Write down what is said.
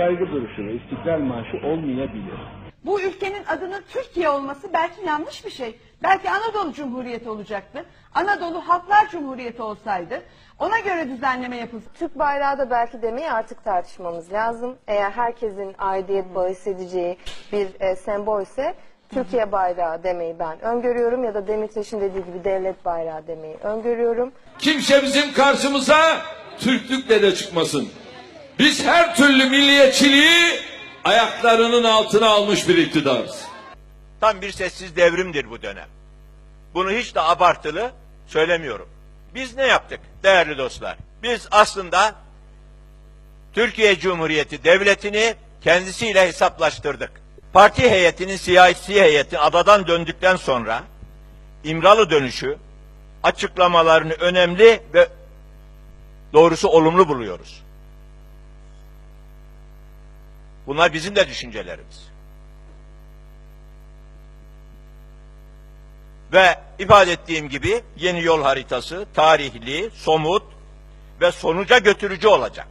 saygı duruşu ve istiklal marşı olmayabilir. Bu ülkenin adının Türkiye olması belki yanlış bir şey. Belki Anadolu Cumhuriyeti olacaktı. Anadolu Halklar Cumhuriyeti olsaydı ona göre düzenleme yapılsaydı. Türk bayrağı da belki demeyi artık tartışmamız lazım. Eğer herkesin aidiyet bağı hissedeceği bir e, sembolse Türkiye bayrağı demeyi ben öngörüyorum ya da Demirtaş'ın dediği gibi devlet bayrağı demeyi öngörüyorum. Kimse bizim karşımıza Türklükle de çıkmasın. Biz her türlü milliyetçiliği ayaklarının altına almış bir iktidarız. Tam bir sessiz devrimdir bu dönem. Bunu hiç de abartılı söylemiyorum. Biz ne yaptık değerli dostlar? Biz aslında Türkiye Cumhuriyeti Devleti'ni kendisiyle hesaplaştırdık. Parti heyetinin siyasi heyeti adadan döndükten sonra İmralı dönüşü açıklamalarını önemli ve doğrusu olumlu buluyoruz. Bunlar bizim de düşüncelerimiz. Ve ifade ettiğim gibi yeni yol haritası tarihli, somut ve sonuca götürücü olacak.